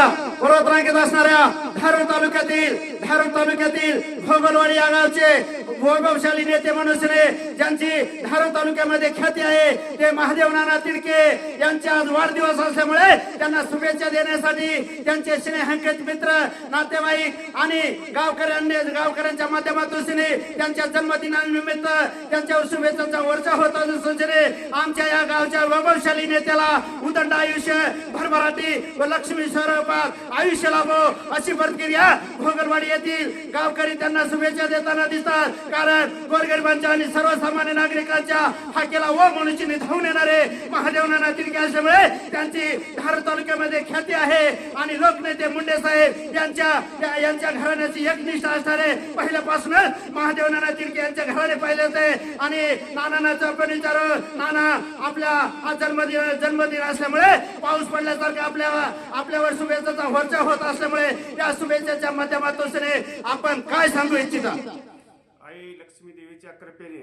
असणाऱ्या पर्वत रांगेत असणाऱ्या धारूर तालुक्यातील धारूर तालुक्यातील भोगलवाडी या गावचे वैभवशाली नेते मनुष्यने ज्यांची धारो तालुक्यामध्ये ख्याती आहे ते महादेव नाना तिडके यांचे आज वाढदिवस असल्यामुळे त्यांना शुभेच्छा देण्यासाठी त्यांचे स्नेहांकित मित्र नातेवाईक आणि गावकऱ्यांनी गावकऱ्यांच्या माध्यमातून त्यांच्या जन्मदिनानिमित्त त्यांच्यावर शुभेच्छांचा वर्षा होत असून आमच्या या गावच्या वैभवशाली नेत्याला उदंड आयुष्य भरभराटी व लक्ष्मी स्वरूपात आयुष्य लाभो अशी प्रतिक्रिया भोगलवाडी येथील गावकरी त्यांना शुभेच्छा देताना दिसतात. कारण गोरगरिबांच्या आणि सर्वसामान्य नागरिकांच्या हाकेला व मनुष्यने धावून येणारे महादेव नाना तिरके असल्यामुळे त्यांची धार तालुक्यामध्ये ख्याती आहे. आणि लोकनेते मुंडे साहेब यांच्या यांच्या घराण्याची एकनिष्ठ असणारे पहिल्यापासूनच महादेव नाना तिरके यांच्या घराने पाहिले होते. आणि नानांचा आपण विचार नाना आपल्या जन्मदिन जन्मदिन असल्यामुळे पाऊस पडल्यासारखं आपल्या आपल्यावर शुभेच्छाचा वर्षा होत असल्यामुळे या शुभेच्छाच्या माध्यमातून आपण काय सांगू इच्छिता? आई लक्ष्मी देवीच्या कृपेने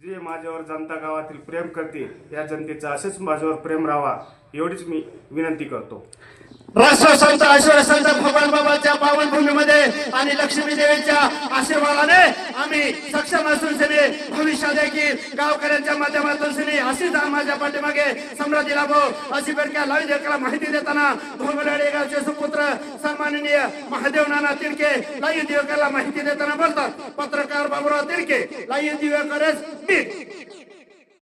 जे माझ्यावर जनता गावातील प्रेम करते या जनतेचं असेच माझ्यावर प्रेम राहावा एवढीच मी विनंती करतो. राष्ट्रसंत आश्वासंत भगवान बाबाच्या पावन भूमीमध्ये आणि लक्ष्मी देवीच्या आशीर्वादाने आम्ही सक्षम असून सने भविष्यात देखील गावकऱ्यांच्या माध्यमातून सने अशीच माझ्या पाठीमागे समृद्धी लाभो अशी बेडक्या लावी माहिती देताना भोगलाडे गावचे सुपुत्र सन्माननीय महादेव नाना तिडके लाईव्ह दिवेकरला माहिती देताना बोलतात. पत्रकार बाबुराव तिडके लाईव्ह दिवेकरच मी